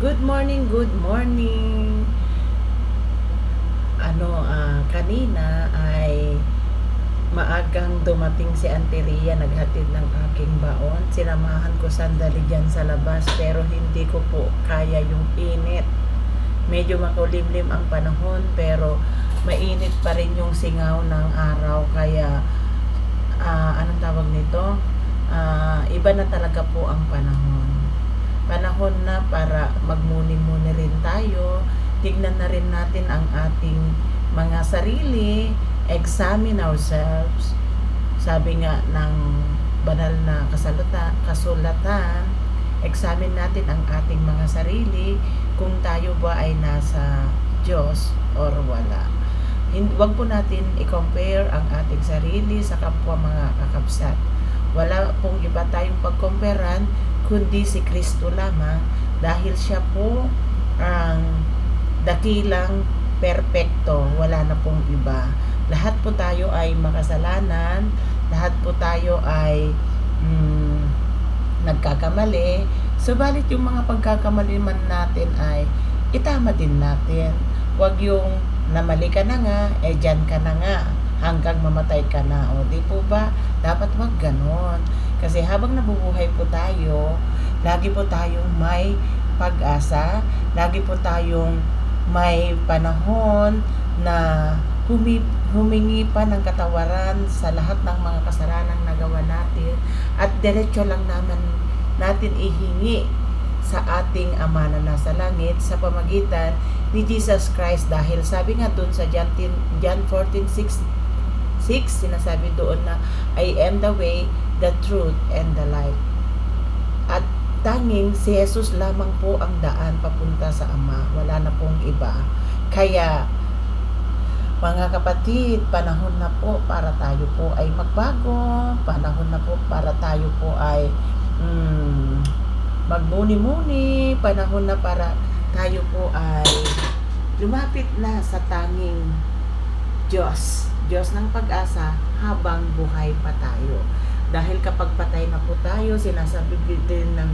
Good morning, good morning. Ano, ah, kanina ay maagang dumating si Auntie Ria, naghatid ng aking baon. Sinamahan ko sandali dyan sa labas pero hindi ko po kaya yung init. Medyo makulimlim ang panahon pero mainit pa rin yung singaw ng araw kaya ah, anong tawag nito? Ah, iba na talaga po ang panahon panahon na para magmuni-muni rin tayo. Tignan na rin natin ang ating mga sarili, examine ourselves. Sabi nga ng banal na kasalata, kasulatan, examine natin ang ating mga sarili kung tayo ba ay nasa Diyos or wala. Hin- Huwag po natin i-compare ang ating sarili sa kapwa mga kakabsat. Wala pong iba tayong pagkomperan kundi si Kristo lamang dahil siya po ang dakilang perpekto, wala na pong iba. Lahat po tayo ay makasalanan, lahat po tayo ay mm, nagkakamali. Subalit yung mga pagkakamali man natin ay itama din natin. Huwag yung namali ka na nga, eh dyan ka na nga hanggang mamatay ka na. O di po ba? Dapat wag ganon. Kasi habang nabubuhay po tayo, lagi po tayong may pag-asa, lagi po tayong may panahon na humi, humingi pa ng katawaran sa lahat ng mga kasaranang nagawa natin. At diretso lang naman natin ihingi sa ating Ama na nasa langit sa pamagitan ni Jesus Christ. Dahil sabi nga doon sa John, 10 John 14:6 6 sinasabi doon na I am the way, the truth, and the life. At tanging si Jesus lamang po ang daan papunta sa Ama. Wala na pong iba. Kaya, mga kapatid, panahon na po para tayo po ay magbago. Panahon na po para tayo po ay mm, magmuni-muni. Panahon na para tayo po ay lumapit na sa tanging Diyos. Diyos ng pag-asa habang buhay pa tayo. Dahil kapag patay na po tayo, sinasabi din ng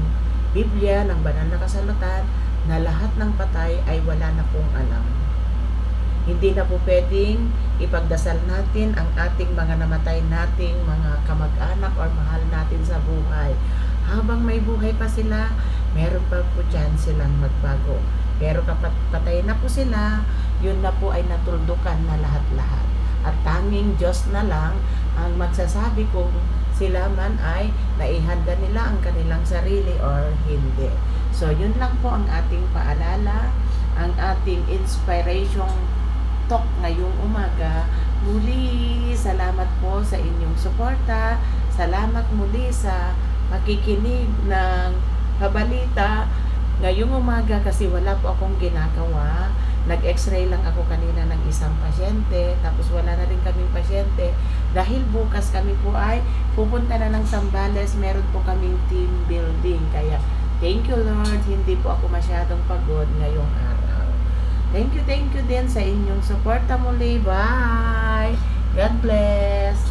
Biblia, ng banal na kasalatan, na lahat ng patay ay wala na pong alam. Hindi na po pwedeng ipagdasal natin ang ating mga namatay nating mga kamag-anak or mahal natin sa buhay. Habang may buhay pa sila, meron pa po dyan silang magbago. Pero kapag patay na po sila, yun na po ay natuldukan na lahat-lahat. At tanging Diyos na lang ang magsasabi kung sila man ay naihanda nila ang kanilang sarili or hindi. So, yun lang po ang ating paalala, ang ating inspiration talk ngayong umaga. Muli, salamat po sa inyong suporta. Salamat muli sa makikinig ng kabalita ngayong umaga kasi wala po akong ginagawa. Nag-x-ray lang ako kanina ng isang pasyente, tapos wala na rin kaming pasyente. Dahil bukas kami po ay pupunta na ng Sambales, meron po kaming team building. Kaya, thank you Lord, hindi po ako masyadong pagod ngayong araw. Thank you, thank you din sa inyong suporta muli. Bye! God bless!